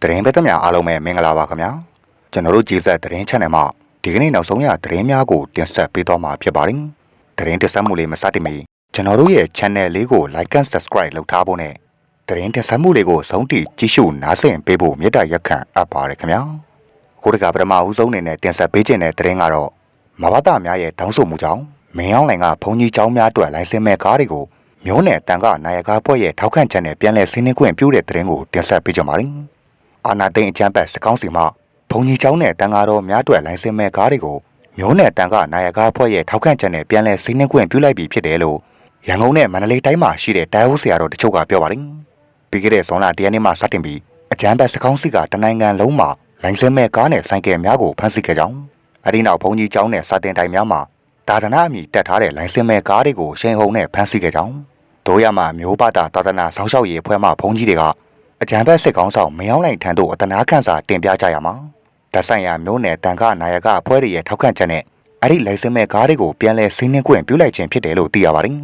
သတင်းပဲသမျှအားလုံးပဲမင်္ဂလာပါခင်ဗျာကျွန်တော်တို့ကြည်ဆက်သတင်း channel မှာဒီကနေ့နောက်ဆုံးရသတင်းများကိုတင်ဆက်ပေးသွားမှာဖြစ်ပါတယ်သတင်းတင်ဆက်မှုလေးမစတင်မီကျွန်တော်တို့ရဲ့ channel လေးကို like and subscribe လုပ်ထားဖို့နဲ့သတင်းတင်ဆက်မှုလေးကိုဆုံးထိကြည့်ရှုနားဆင်ပေးဖို့မေတ္တာရက်ခံအပ်ပါတယ်ခင်ဗျာအခုတကပထမဦးဆုံးအနေနဲ့တင်ဆက်ပေးခြင်းတဲ့သတင်းကတော့မဘာသာများရဲ့တောင်းဆိုမှုကြောင့်မင်းအောင်လိုင်ကဘုံကြီးเจ้าများအတွက်လိုင်စင်မဲ့ကားတွေကိုမျိုးနယ်တန်ကနိုင်ရကားဖွဲ့ရဲ့ထောက်ခံချက်နဲ့ပြန်လည်ဆင်းနှင်းခွင့်ပြုတဲ့သတင်းကိုတင်ဆက်ပေးကြပါမယ်။ အာနာသိန်းအကြမ်းဖက်စကောင်းစီမှဘုံကြီးကျောင်းနဲ့တန်ကားတော်များအတွက်လိုင်စင်မဲ့ကားတွေကိုမျိုးနယ်တန်ကနာယကအဖွဲ့ရဲ့ထောက်ခံချက်နဲ့ပြန်လည်ဆင်းနှင်းခွင့်ပြုလိုက်ပြီဖြစ်တယ်လို့ရန်ကုန်နဲ့မန္တလေးတိုင်းမှာရှိတဲ့တိုင်းဦးဆရာတော်တချို့ကပြောပါတယ်။ပြီးခဲ့တဲ့ဇွန်လတရက်နေ့မှစတင်ပြီးအကြမ်းဖက်စကောင်းစီကတနိုင်ငံလုံးမှာလိုင်စင်မဲ့ကားနဲ့ဆိုင်ကယ်များကိုဖမ်းဆီးခဲ့ကြောင်းအဲဒီနောက်ဘုံကြီးကျောင်းနဲ့စာတင်တိုင်များမှာတာဒနာအမည်တက်ထားတဲ့လိုင်စင်မဲ့ကားတွေကိုရှင်ဟုံနဲ့ဖမ်းဆီးခဲ့ကြောင်းတို့ရမှာမျိုးပါတာတာဒနာဆောင်းလျှောက်ရေးအဖွဲ့မှဘုံကြီးတွေက အကြံဖက်စစ်ကောင်းဆောင်မင်းအောင်လှိုင်ထံသို့အတနာခန့်စာတင်ပြကြရမှာတပ်ဆိုင်ရာမျိုးနယ်တန်ခနာယကအဖွဲ့တွေရဲ့ထောက်ခံချက်နဲ့အဲ့ဒီလိုင်စင်မဲ့ကားတွေကိုပြန်လည်ဆင်းနှင်းခွင့်ပြုလိုက်ခြင်းဖြစ်တယ်လို့သိရပါတယ်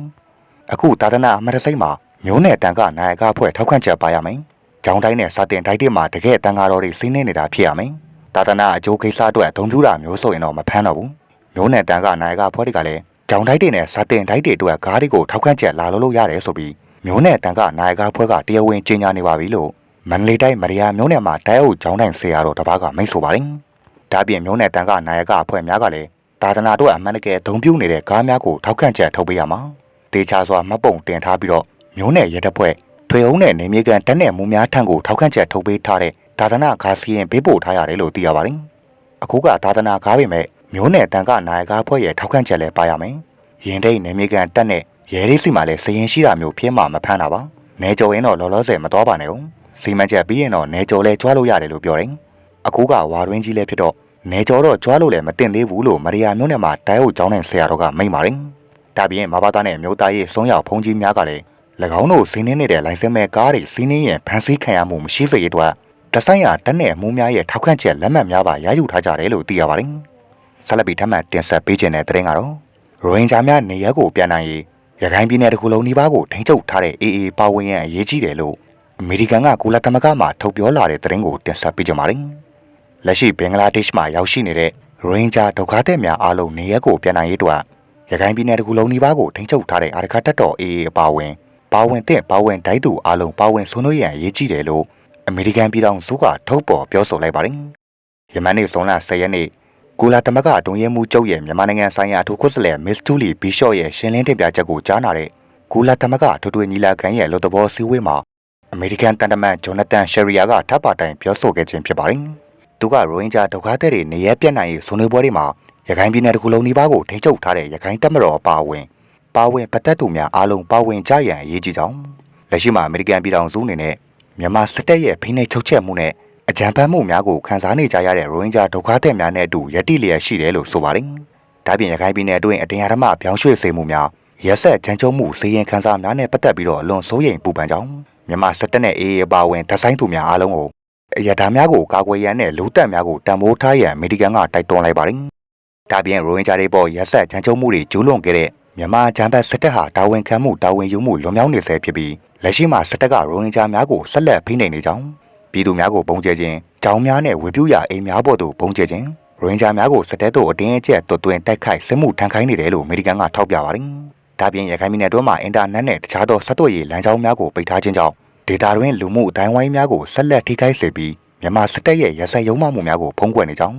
အခုတာဒနာအမတ်တစိမ့်မှာမျိုးနယ်တန်ခနာယကအဖွဲ့ထောက်ခံချက်ပါရမယ်ကျောင်းတိုင်းနဲ့စာတင်တိုင်းတွေမှာတကယ်တန်ခါတော်တွေဆင်းနှင်းနေတာဖြစ်ရမယ်တာဒနာအကျိုးကိစ္စအတွက်အသုံးပြုတာမျိုးဆိုရင်တော့မဖမ်းတော့ဘူးမျိုးနယ်တန်ခနာယကအဖွဲ့တွေကလည်းကျောင်းတိုင်းတွေနဲ့စာတင်တိုင်းတွေအတွက်ကားတွေကိုထောက်ခံချက်လာလို့လို့ရတယ်ဆိုပြီး မျိုးနယ်တန်ခနာယကဖွဲ့ကတရားဝင်ကြေညာနေပါပြီလို့မန္တလေးတိုင်းမရိယာမျိုးနယ်မှာတိုင်းအုပ်ကျောင်းတိုင်းဆရာတော်တပါးကမိတ်ဆိုပါတယ်။ဒါပြင်မျိုးနယ်တန်ခနာယကအဖွဲ့များကလည်းသာသနာ့အတွက်အမှန်တကယ်ဒုံပြုနေတဲ့ကားများကိုထောက်ခံချက်ထုတ်ပေးရမှာ။တေချာစွာမှတ်ပုံတင်ထားပြီးတော့မျိုးနယ်ရဲတပ်ဖွဲ့ထွေအုံးနဲ့နေမြေကန်တက်နယ်မှုများထံကိုထောက်ခံချက်ထုတ်ပေးထားတဲ့သာသနာ့ကားစီရင်ပေးပို့ထားရတယ်လို့သိရပါတယ်။အခုကသာသနာကားပေမဲ့မျိုးနယ်တန်ခနာယကအဖွဲ့ရဲ့ထောက်ခံချက်လည်းပါရမယ်။ရင်တိတ်နေမြေကန်တက်နဲ့ ရဲရေးစီမှာလည်းစရင်ရှိတာမျိုးဖြစ်မှမဖမ်းတာပါ။နေကြုံရင်တော့လောလောဆယ်မတော်ပါနဲ့ဦး။စီမံချက်ပြီးရင်တော့နေကြုံလဲကြွားလို့ရတယ်လို့ပြောတယ်။အခုကဝါတွင်းကြီးလဲဖြစ်တော့နေကြုံတော့ကြွားလို့လည်းမတင်သေးဘူးလို့မရိယာမျိုးနယ်မှာတိုင်းဟုတ်ကျောင်းနဲ့ဆရာတော်ကမိန့်ပါတယ်။ဒါပြင်မဘာသားနဲ့မျိုးသားရေးစွန်းရောက်ဖုန်ကြီးများကလည်း၎င်းတို့စီးနှင်းနေတဲ့လိုင်စင်မဲ့ကားတွေစီးနှင်းရင်ဖမ်းဆီးခံရမှုမရှိစေရတဲ့တဆိုင်ရတက်နဲ့အမှုများရဲ့ထောက်ခံချက်လက်မှတ်များပါရယူထားကြတယ်လို့သိရပါတယ်။ဆက်လက်ပြီးထပ်မံတင်ဆက်ပေးခြင်းတဲ့တဲ့ရင်ကတော့ရိုဟင်ဂျာများနေရက်ကိုပြန်နိုင်ရေး ရခိုင်ပြည်နယ်တစ်ခုလုံးနီးပါးကိုထိန်းချုပ်ထားတဲ့ AA ပါဝင်ရန်အရေးကြီးတယ်လို့အမေရိကန်ကကုလသမဂ္ဂမှထုတ်ပြောလာတဲ့သတင်းကိုတင်ဆက်ပေးကြပါမယ်။လက်ရှိဘင်္ဂလားဒေ့ရှ်မှာရောက်ရှိနေတဲ့ရိုဟင်ဂျာဒုက္ခသည်များအားလုံးနေရက်ကိုပြန်နိုင်ရေးအတွက်ရခိုင်ပြည်နယ်တစ်ခုလုံးနီးပါးကိုထိန်းချုပ်ထားတဲ့အာရခတက်တော် AA အပါအဝင်ပါဝင်တဲ့ပါဝင်တိုက်သူအားလုံးပါဝင်ဆွေးနွေးရန်အရေးကြီးတယ်လို့အမေရိကန်ပြည်ထောင်စုကထုတ်ပေါ်ပြောဆိုလိုက်ပါတယ်။ယမန်နေ့ဇွန်လ10ရက်နေ့ ကုလသမဂ္ဂအတွင်းရေးမှူးချုပ်ရဲ့မြန်မာနိုင်ငံဆိုင်ရာအထူးကိုယ်စားလှယ်မစ္စတူလီဘီရှော့ရဲ့ရှင်းလင်းတင်ပြချက်ကိုကြားနာတဲ့ကုလသမဂ္ဂထွေထွေညီလာခံရဲ့လူသဘောစည်းဝေးမှာအမေရိကန်တန်တမန်ဂျော်နသန်ရှယ်ရီယာကထပ်ပါတိုင်ပြောဆိုခဲ့ခြင်းဖြစ်ပါတယ်။သူကရိုဟင်ဂျာဒုက္ခသည်တွေနေရပြတ်နိုင်ရေးဆွေးနွေးပွဲတွေမှာရခိုင်ပြည်နယ်တစ်ခုလုံးနီးပါးကိုထိန်းချုပ်ထားတဲ့ရခိုင်တပ်မတော်အပါအဝင်ပါဝင်ပတ်သက်သူများအားလုံးပါဝင်ကြရန်အရေးကြီးကြောင်းလက်ရှိမှာအမေရိကန်ပြည်ထောင်စုအနေနဲ့မြန်မာစစ်တပ်ရဲ့ဖိနှိပ်ချုပ်ချက်မှုနဲ့ အကြမ်းဖက်မှုများကိုခန်းစားနေကြရတဲ့ရိုဟင်ဂျာဒုက္ခသည်များနဲ့အတူယက်တိလျက်ရှိတယ်လို့ဆိုပါတယ်။ဒါပြင်ရခိုင်ပြည်နယ်အတွင်းအတင်းအဓမ္မပြောင်းရွှေ့စေမှုများရက်ဆက်ချမ်းချုံမှုစီရင်ခန်းစားများနဲ့ပတ်သက်ပြီးတော့အလွန်စိုးရိမ်ပူပန်ကြောင်းမြန်မာစစ်တပ်နဲ့အေးအေးပါဝင်သက်ဆိုင်သူများအားလုံးကိုရထားများကိုကာကွယ်ရန်နဲ့လူတပ်များကိုတံမိုးထားရန်အမေရိကန်ကတိုက်တွန်းလိုက်ပါတယ်။ဒါပြင်ရိုဟင်ဂျာတွေပေါ်ရက်ဆက်ချမ်းချုံမှုတွေကျူးလွန်ခဲ့တဲ့မြန်မာဂျမ်ဘတ်စစ်တပ်ဟာတာဝန်ခံမှုတာဝန်ယူမှုလွန်မြောက်နေဆဲဖြစ်ပြီးလက်ရှိမှာစစ်တပ်ကရိုဟင်ဂျာများကိုဆက်လက်ဖိနှိပ်နေကြောင်း ပြည်သူများကိုပုံကျဲခြင်းကြောင်းများနဲ့ဝေပြူရာအိမ်များပေါ်သို့ပုံကျဲခြင်းရိုဟင်ဂျာများကိုစစ်တပ်တို့အတင်းအကျပ်တွတ်တွင်တိုက်ခိုက်စစ်မှုထမ်းခိုင်းနေတယ်လို့အမေရိကန်ကထောက်ပြပါတယ်။ဒါပြင်ရခိုင်ပြည်နယ်တွင်းမှာအင်တာနက်နဲ့တခြားသောဆက်သွယ်ရေးလမ်းကြောင်းများကိုပိတ်ထားခြင်းကြောင့်ဒေတာတွင်လူမှုအတိုင်းဝိုင်းများကိုဆက်လက်ထိခိုက်စေပြီးမြန်မာစစ်တပ်ရဲ့ရစက်ရုံမှမှုများကိုဖုံးကွယ်နေကြောင်း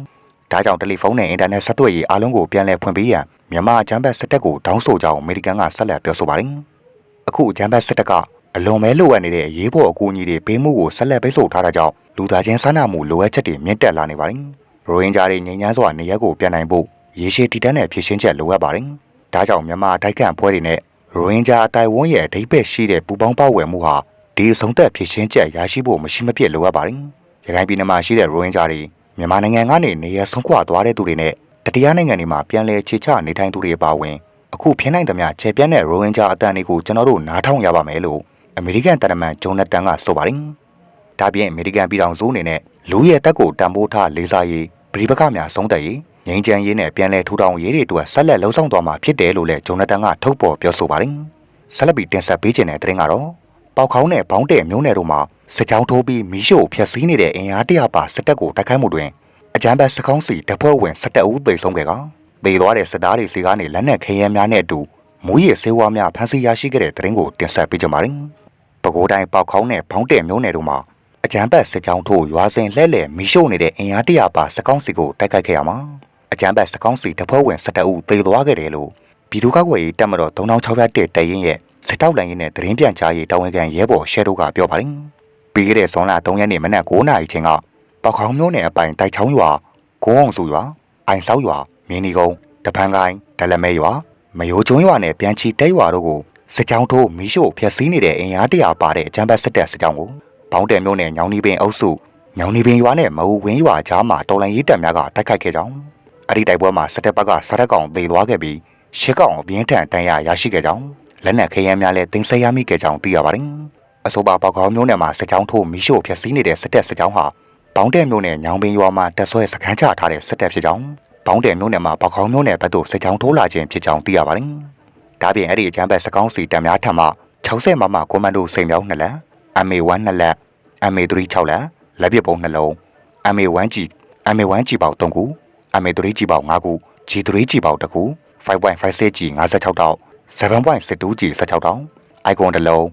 ဒါကြောင့်တယ်လီဖုန်းနဲ့အင်တာနက်ဆက်သွယ်ရေးအားလုံးကိုပြန်လည်ဖွင့်ပေးရန်မြန်မာအကြမ်းဖက်စစ်တပ်ကိုတောင်းဆိုကြောင်းအမေရိကန်ကဆက်လက်ပြောဆိုပါတယ်။အခုအကြမ်းဖက်စစ်တပ်က အလွန်ပဲလိုအပ်နေတဲ့အရေးပေါ်အကူအညီတွေပေးမှုကိုဆက်လက်ပိတ်ဆို့ထားတာကြောင့်လူသားချင်းစားနာမှုလိုအပ်ချက်တွေမြင့်တက်လာနေပါတယ်။ရိုဟင်ဂျာတွေငြိမ်းချမ်းစွာနေရက်ကိုပြန်နိုင်ဖို့ရေရှည်တည်တံ့တဲ့ဖြစ်ရှင်းချက်လိုအပ်ပါတယ်။ဒါကြောင့်မြန်မာတိုက်ကန်ပွဲတွေနဲ့ရိုဟင်ဂျာအတိုင်းဝန်းရဲ့အဓိပ္ပာယ်ရှိတဲ့ပူပေါင်းပါဝယ်မှုဟာဒီအဆုံးသက်ဖြစ်ရှင်းချက်ရရှိဖို့မရှိမဖြစ်လိုအပ်ပါတယ်။ရခိုင်ပြည်နယ်မှာရှိတဲ့ရိုဟင်ဂျာတွေမြန်မာနိုင်ငံကနေနေရဆုံးခွာသွားတဲ့သူတွေနဲ့တတိယနိုင်ငံတွေမှာပြန်လည်ခြေချနေထိုင်သူတွေပါဝင်အခုဖြစ်နိုင်သမျှခြေပြန့်တဲ့ရိုဟင်ဂျာအတန်တွေကိုကျွန်တော်တို့နားထောင်ရပါမယ်လို့ အမေရိကန်တရမန်ဂျွန်နသန်ကဆိုပါတယ်။ဒါပြင်အမေရိကန်ပြည်ထောင်စုအနေနဲ့လူရဲ့တက်ကိုတံပိုးထားလေးစားရေးပြည်ပကများဆုံးသက်ရေးငြိမ်းချမ်းရေးနဲ့ပြန်လည်ထူထောင်ရေးတွေအတွက်ဆက်လက်လှုံ့ဆော်သွားမှာဖြစ်တယ်လို့လည်းဂျွန်နသန်ကထုတ်ပေါ်ပြောဆိုပါတယ်။ဆက်လက်ပြီးတင်ဆက်ပေးခြင်းတဲ့သတင်းကတော့ပေါခေါင်းနဲ့ဘောင်းတဲ့မျိုးနယ်တို့မှာစစ်ကြောင်းထိုးပြီးမီးရှို့ဖျက်ဆီးနေတဲ့အင်အားတရပါစစ်တပ်ကိုတိုက်ခိုက်မှုတွင်အကြမ်းဖက်စကောင်းစီတပ်ဖွဲ့ဝင်17ဦးသေဆုံးခဲ့ကသေသွားတဲ့စစ်သားတွေစီကနေလက်နက်ခဲယမ်းများနဲ့အတူမူရည်ဆေးဝါးများဖမ်းဆီးရရှိခဲ့တဲ့တဲ့ရင်ကိုတင်ဆက်ပေးကြပါမယ်။ ပဲခူးတိုင်းပေါခေါင်းနဲ့ဘောင်းတဲ့မျိုးနယ်တို့မှာအကြမ်းဖက်စစ်ကြောင်းထိုးရွာစဉ်လှဲ့လှဲ့မီးရှို့နေတဲ့အင်အားတရပါစကောင်းစီကိုတိုက်ခိုက်ခဲ့ရမှာအကြမ်းဖက်စကောင်းစီတပ်ဖွဲ့ဝင်17ဦးသေသွားခဲ့တယ်လို့ပြည်သူ့ကာကွယ်ရေးတပ်မတော်3600တဲ့တရင်ရဲ့စစ်တောက်လိုင်းရင်းနဲ့သတင်းပြန်ကြားရေးတာဝန်ခံရဲဘော်ရှဲတို့ကပြောပါတယ်။ပြီးခဲ့တဲ့ဇွန်လ3ရက်နေ့မနက်9:00နာရီချိန်ကပေါခေါင်းမျိုးနယ်အပိုင်တိုက်ချောင်းရွာကိုအောင်စုရွာအိုင်ဆောက်ရွာမြင်းဒီကုန်းတပန်းကိုင်းဒလမဲရွာမယိုကျွန်းရွာနဲ့ပြန်ချီတဲရွာတို့ကိုစ စ်ကြောင်းထိုးမီးရှို့ဖျက်ဆီးနေတဲ့အင်အားတရာပါတဲ့အကြမ်းဖက်စစ်တပ်စစ်ကြောင်းကိုဘောင်းတယ်မျိုးနဲ့ညောင်နီပင်အုပ်စုညောင်နီပင်ရွာနဲ့မအူဝင်းရွာကြားမှာတော်လိုင်းရေးတပ်များကတိုက်ခိုက်ခဲ့ကြောင်းအဲ့ဒီတိုက်ပွဲမှာစစ်တပ်ဘက်ကစရက်ကောင်သေသွားခဲ့ပြီးရှစ်ကောင်အပြင်းထန်တန်ရာရရှိခဲ့ကြောင်းလက်နက်ခဲယမ်းများလည်းတင်ဆက်ရမိခဲ့ကြောင်းသိရပါတယ်အဆိုပါပေါကောင်းမျိုးနယ်မှာစစ်ကြောင်းထိုးမီးရှို့ဖျက်ဆီးနေတဲ့စစ်တပ်စစ်ကြောင်းဟာဘောင်းတဲ့မျိုးနဲ့ညောင်ပင်ရွာမှာတက်ဆွဲစခန်းချထားတဲ့စစ်တပ်ဖြစ်ကြောင်းဘောင်းတဲ့မျိုးနယ်မှာပေါကောင်းမျိုးနယ်ဘက်သို့စစ်ကြောင်းထိုးလာခြင်းဖြစ်ကြောင်းသိရပါတယ် ဒါပြင်အဲ့ဒီအကြမ်းဖက်စကောင်းစီတပ်များထံမှ60မမကွန်မန်ဒိုစိန်မြောင်း2လက် MA1 2လက် MA3 6လက်လက်ပစ်ပုံ2လုံး MA1 G MA1 G ပေါက်3ခု MA3 G ပေါက်5ခု G3 G ပေါက်1ခု5.56 G 56တောက်7.62 G 16တောက် icon တစ်လုံး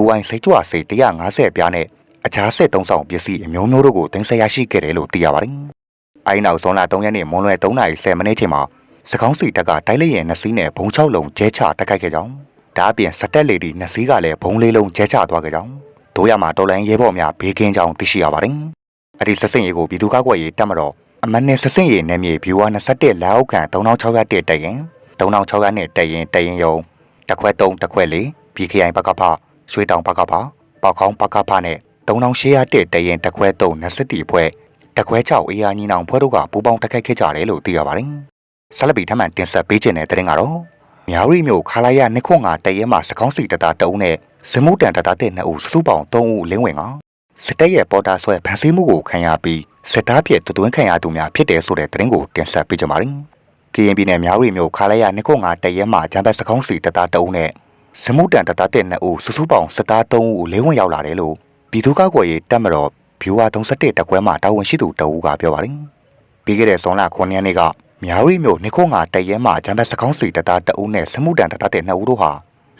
WY စိတ်ကြွစိတ်150ပြားနဲ့အခြားစစ်သုံးဆောင်ပစ္စည်းအမျိုးမျိုးတို့ကိုတင်ဆက်ရရှိခဲ့တယ်လို့သိရပါတယ်။အဲဒီနောက်ဇွန်လ3ရက်နေ့မွန်းလွဲ3:30မိနစ်ချိန်မှာ စကောင်းစီတပ်ကတိုက်လိုက်ရင်နှစ်စီးနဲ့ဘုံ6လုံးကျဲချတိုက်ခိုက်ခဲ့ကြောင်းဒါအပြင်စတက်လေဒီနှစ်စီးကလည်းဘုံလေးလုံးကျဲချသွားခဲ့ကြောင်းတို့ရမှာတော်လိုင်းရဲဘော်များဘေးကင်းကြောင်းသိရှိရပါတယ်။အဲဒီဆက်စင်ရေးကိုပြည်သူ့ကာကွယ်ရေးတပ်မတော်အမတ်နဲ့ဆက်စင်ရေးနယ်မြေဘီဝါ21လက်အောက်ခံ3600တက်တက်ရင်3600နဲ့တက်ရင်တက်ရင်ယုံတစ်ခွက်3တစ်ခွက်4 BKI ဘကဖရွှေတောင်ဘကဖပေါခေါင်းဘကဖနဲ့3800တက်တက်ရင်တစ်ခွက်3 20တီဖွဲ့တစ်ခွဲ6အေးယာညီနောင်ဖွဲ့တို့ကပူပေါင်းတက်ခိုက်ခဲ့ကြတယ်လို့သိရပါတယ်။ ဆက်လက်ပြီးထပ်မံတင်ဆက်ပေးခြင်းတဲ့တဲ့ရင်ကတော့မြောက်ရီမျိုးခလာရနှစ်ခွန်းကတရဲမှာစကောင်းစီတတာတအုံးနဲ့စမှုတန်တတာတဲ့နှစ်ဦးစုစုပေါင်း3ဦးလင်းဝင်ကစစ်တပ်ရဲ့ပေါ်တာဆွဲဖန်ဆီးမှုကိုခံရပြီးစစ်သားဖြစ်တွတွင်းခံရသူများဖြစ်တယ်ဆိုတဲ့သတင်းကိုတင်ဆက်ပေးကြပါမယ်။ KNB နဲ့မြောက်ရီမျိုးခလာရနှစ်ခွန်းကတရဲမှာဂျမ်ဘတ်စကောင်းစီတတာတအုံးနဲ့စမှုတန်တတာတဲ့နှစ်ဦးစုစုပေါင်းစစ်သား3ဦးလင်းဝင်ရောက်လာတယ်လို့ပြည်သူ့ကာကွယ်ရေးတပ်မတော်ဘီဝါ31တက်ခွဲမှာတာဝန်ရှိသူတအူးကပြောပါတယ်။ပြီးခဲ့တဲ့ဇွန်လ9ရက်နေ့က မြောက်ရီမျိုးနှစ်ခွန်းကတရဲမှာဂျမ်ဘတ်စကောင်းစီတတာတအုံးနဲ့စမှုတန်တတာတဲ့နှစ်ဦးတို့ဟာ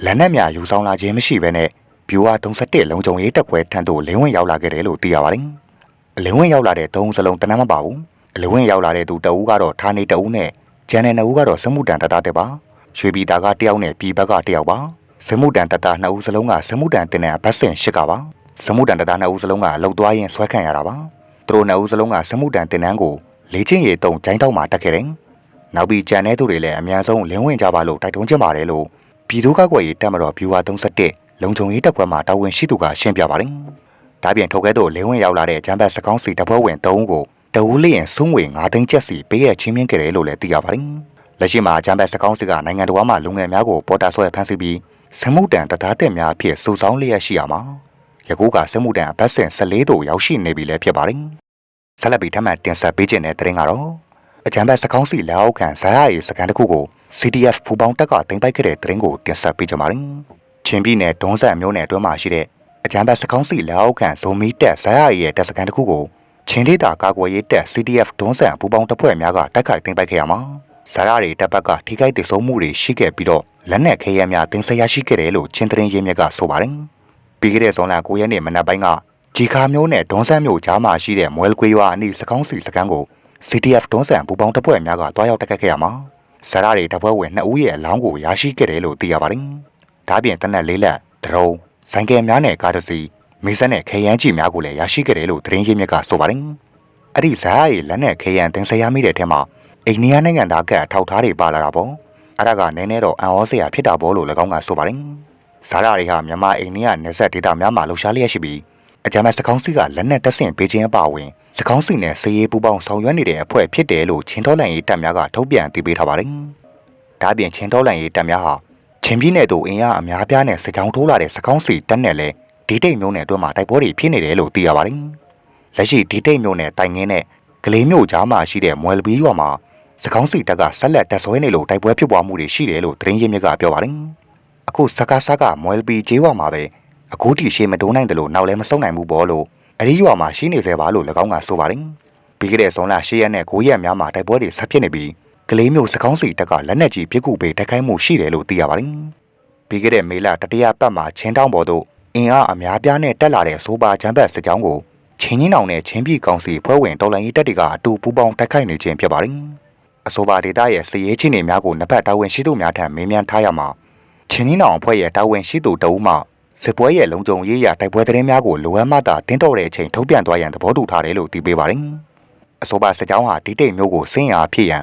လက်နက်များယူဆောင်လာခြင်းမရှိဘဲနဲ့ဘီဝါ31လုံခြုံရေးတပ်ခွဲထံသို့လင်းဝင်ရောက်လာခဲ့တယ်လို့သိရပါတယ်။အလင်းဝင်ရောက်လာတဲ့သုံးစလုံးတနမ်းမပါဘူး။အလင်းဝင်ရောက်လာတဲ့သူတအူးကတော့ဌာနေတအူးနဲ့ကျန်တဲ့နှစ်ဦးကတော့စမှုတန်တတာတဲ့ပါ။ရွှေပြည်သားကတယောက်နဲ့ပြည်ဘက်ကတယောက်ပါ။စမှုတန်တတာနှစ်ဦးစလုံးကစမှုတန်တင်တဲ့ဘတ်စင်ရှစ်ကပါ။စမှုတန်တတာနှစ်ဦးစလုံးကလှုပ်သွားရင်ဆွဲခံရတာပါ။သူတို့နှစ်ဦးစလုံးကစမှုတန်တင်တန်းကို လေချင်းရီတုံကျိုင်းတောက်မှာတက်ခဲ့တယ်။နောက်ပြီးကြံတဲ့သူတွေလည်းအများဆုံးလင်းဝင်ကြပါလို့တိုက်တွန်းချင်ပါတယ်လို့ပြည်သူ့ကာကွယ်ရေးတပ်မတော်ဗျူဟာ31လုံခြုံရေးတပ်ခွဲမှတာဝန်ရှိသူကရှင်းပြပါတယ်။ဒါပြင်ထုတ်ခဲ့တော့လင်းဝင်ရောက်လာတဲ့ဂျမ်ဘတ်စကောင်းစီတပ်ဖွဲ့ဝင်3ဦးကိုတအူးလျင်စုံငွေ9သိန်းကျပ်စီပေးရချင်းမြင့်ခဲ့တယ်လို့လည်းသိရပါတယ်။လက်ရှိမှာဂျမ်ဘတ်စကောင်းစီကနိုင်ငံတော်မှာလူငယ်များကိုပေါ်တာဆွဲဖမ်းဆီးပြီးစမှုတန်တသားတက်များအဖြစ်စုဆောင်းလျက်ရှိရမှာယခုကစမှုတန်အပတ်စဉ်14တို့ရောက်ရှိနေပြီလည်းဖြစ်ပါတယ်။ ဆက်လက်ပြီးထပ်မံတင်ဆက်ပေးခြင်းတဲ့တဲ့ရင်ကတော့အကြံဘတ်စကောင်းစီလက်အောက်ခံဇာရရီစကန်တစ်ခုကို CDF ဖူပေါင်းတက်ကတင်ပိုက်ခဲ့တဲ့တဲ့ရင်ကိုတင်ဆက်ပေးကြပါမယ်။ချင်းပြည်နယ်ဒုံးဆန်မြို့နယ်အတွင်းမှာရှိတဲ့အကြံဘတ်စကောင်းစီလက်အောက်ခံဇုံမီတက်ဇာရရီရဲ့တပ်စကန်တစ်ခုကိုချင်းဒေတာကာကွယ်ရေးတပ် CDF ဒုံးဆန်ဖူပေါင်းတပ်ဖွဲ့များကတိုက်ခိုက်တင်ပိုက်ခဲ့ရမှာဇာရရီတပ်ဘက်ကထိခိုက်ဒေဆုံးမှုတွေရှိခဲ့ပြီးတော့လက်နက်ခဲယမ်းများတင်ဆက်ရရှိခဲ့တယ်လို့ချင်းတရင်ရင်းမြစ်ကဆိုပါတယ်။ပြီးခဲ့တဲ့ဇွန်လ9ရက်နေ့မနက်ပိုင်းက ဂျီခါမျိုးနဲ့ဒွန်ဆန်းမျိုးကြားမှာရှိတဲ့မွဲလ်ကွေးရွာအနီးစကောင်းစီစကန်ကို CTF တွန်းဆန်ပူပေါင်းတပ်ဖွဲ့များကတွားရောက်တိုက်ခတ်ခဲ့ရမှာဇာရတွေတပ်ဖွဲ့ဝင်2ဦးရဲ့အလောင်းကိုရရှိခဲ့တယ်လို့သိရပါတယ်။ဒါပြင်တနက်လေးလက်ဒရုန်းဆိုင်ကယ်များနဲ့ကားတစ်စီးမိစက်နဲ့ခဲယမ်းကြီးများကိုလည်းရရှိခဲ့တယ်လို့သတင်းရင်းမြစ်ကဆိုပါတယ်။အဲ့ဒီဇာရရဲ့လက်နဲ့ခဲယမ်းတင်ဆက်ရမိတဲ့ထဲမှာအိန္ဒိယနိုင်ငံသားကအထောက်ထားတွေပါလာတာပေါ့။အဲ့ဒါကနည်းနည်းတော့အံ့ဩစရာဖြစ်တာပေါ့လို့၎င်းကဆိုပါတယ်။ဇာရတွေကမြန်မာအိန္ဒိယနယ်စပ်ဒေသများမှာလှုပ်ရှားလျက်ရှိပြီး အကြမ်းဖက်စကောင်းစီကလက်နက်တပ်ဆင်ပေးခြင်းအပါအဝင်စကောင်းစီနဲ့စေရေးပူပေါင်းဆောင်ရွက်နေတဲ့အဖွဲ့ဖြစ်တယ်လို့ချင်းတော်လန်ရေးတပ်များကထုတ်ပြန်သိပေးထားပါတယ်။ဒါ့အပြင်ချင်းတော်လန်ရေးတပ်များဟာချင်းပြည်နယ်သို့အင်အားအများပြားနဲ့စစ်ကြောင်းထိုးလာတဲ့စကောင်းစီတပ်နဲ့လည်းဒီတိတ်မျိုးနယ်အတွင်းမှာတိုက်ပွဲတွေဖြစ်နေတယ်လို့သိရပါတယ်။လက်ရှိဒီတိတ်မျိုးနယ်တိုင်ငင်းနဲ့ကလေးမျိုးကြားမှာရှိတဲ့မွယ်လပီးရွာမှာစကောင်းစီတပ်ကဆက်လက်တပ်ဆွဲနေလို့တိုက်ပွဲဖြစ်ပွားမှုတွေရှိတယ်လို့သတင်းရင်းမြစ်ကပြောပါတယ်။အခုစကားစကားမွယ်လပီးကျေးရွာမှာပဲ အခုထိရှေ့မတိုးနိုင်တယ်လို့နောက်လည်းမဆုံးနိုင်ဘူးပေါ့လို့အဒီရွာမှာရှိနေစေပါလို့၎င်းကဆိုပါတယ်ပြီးခဲ့တဲ့ဇွန်လ10ရက်နဲ့9ရက်များမှာတိုက်ပွဲတွေဆက်ဖြစ်နေပြီးကလေးမျိုးစကောင်းစီတက်ကလက်နက်ကြီးပစ်ကူပေးတိုက်ခိုက်မှုရှိတယ်လို့သိရပါတယ်ပြီးခဲ့တဲ့မေလတတိယပတ်မှာချင်းတောင်းပေါ်သို့အင်အားအများပြားနဲ့တက်လာတဲ့ဆိုပါချမ်းဘတ်စစ်ကြောင်းကိုချင်းကြီးနောင်နဲ့ချင်းပြည်ကောင်စီဖွဲ့ဝင်တော်လိုင်းရေးတပ်တွေကအတူပူးပေါင်းတိုက်ခိုက်နေခြင်းဖြစ်ပါတယ်အဆိုပါဒေသရဲ့စည်ရေးချင်းတွေများကိုနှစ်ဖက်တာဝန်ရှိသူများထံမေးမြန်းထားရမှာချင်းကြီးနောင်အဖွဲ့ရဲ့တာဝန်ရှိသူတအူးမှ စစ်ပွဲရဲ့လုံခြုံရေးရတိုက်ပွဲသတင်းများကိုလိုအပ်မှသာတင်းတော်တဲ့အချိန်ထုတ်ပြန်သွားရန်သဘောတူထားတယ်လို့သိပေးပါတယ်။အဆိုပါစစ်ကြောင်းဟာဒီတိတ်မျိုးကိုစင်အားဖြစ်ရန်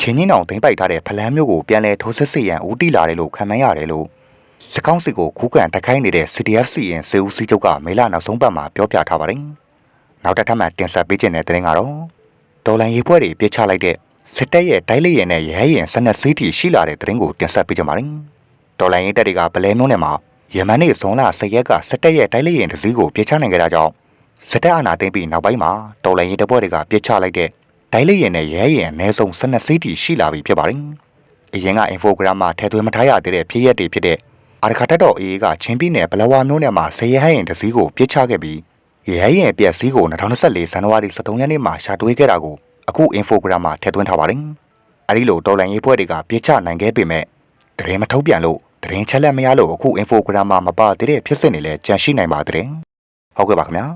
ချင်းကြီးနောင်သိမ့်ပိုက်ထားတဲ့ဖလန်းမျိုးကိုပြန်လည်ထိုးစစ်ဆင်ရန်ဦးတည်လာတယ်လို့ခံမှန်းရတယ်လို့စစ်ကောင်စီကိုခုခံတိုက်ခိုင်းနေတဲ့ CDF စီရင်စေဦးစီးချုပ်ကမေလနောက်ဆုံးပတ်မှာပြောပြထားပါတယ်။နောက်တစ်ထပ်မှတင်ဆက်ပေးခြင်းတဲ့သတင်းကတော့ဒေါ်လန်ရေးပွဲတွေပြစ်ချလိုက်တဲ့စစ်တပ်ရဲ့တိုက်လေရင်နဲ့ရဲရင်စနက်စည်းတီရှိလာတဲ့သတင်းကိုတင်ဆက်ပေးကြပါမယ်။တော်လိုင်းရေးတပ်တွေကဗလဲမျိုးနဲ့မှာ ယမန်နေ့ဇွန်လ10ရက်ကစစ်တပ်ရဲ့တိုက်လေရင်တစ်စီးကိုပြစ်ချနိုင်ခဲ့တာကြောင့်စစ်တပ်အာဏာသိမ်းပြီးနောက်ပိုင်းမှာတော်လိုင်းရေးတပ်ဖွဲ့တွေကပြစ်ချလိုက်တဲ့တိုက်လေရင်နဲ့ရဲရင်အနည်းဆုံး12စီးတီရှိလာပြီဖြစ်ပါတယ်။အရင်ကအင်ဖိုဂရမ်မှာထည့်သွင်းမထားရသေးတဲ့ဖြစ်ရက်တွေဖြစ်တဲ့အာရခတက်တော်အေးကချင်းပြည်နယ်ဘလဝါမျိုးနဲ့မှာဆယ်ရဟရင်တစ်စီးကိုပြစ်ချခဲ့ပြီးရဲရင်ပြက်စီးကို2024ဇန်နဝါရီ23ရက်နေ့မှာရှာတွေးခဲ့တာကိုအခုအင်ဖိုဂရမ်မှာထည့်သွင်းထားပါတယ်။အဲဒီလိုတော်လိုင်းရေးဖွဲ့တွေကပြစ်ချနိုင်ခဲ့ပေမဲ့တရင်မထုတ်ပြန်လို့ တရင်ချက်လက်မရလို့အခု infogram မှာမပါသေးတဲ့ဖြစ်စဉ်တွေလည်းကြန့်ရှိနိုင်ပါတဲ့ဟုတ်ကဲ့ပါခင်ဗျာ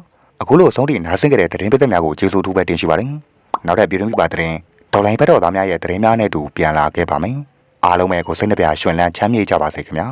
အခုလိုဆုံးထိနားဆင်ကြတဲ့တရင်ပတ်သက်များကိုကျေးဇူးထူးပဲတင်ရှိပါတယ်နောက်ထပ်ပြည်တွင်းပြပါတရင်ဒေါ်လိုင်းဘက်တော်သားများရဲ့တရင်များနဲ့အတူပြန်လာခဲ့ပါမယ်အားလုံးပဲကိုစိတ်နှပြရွှင်လန်းချမ်းမြေ့ကြပါစေခင်ဗျာ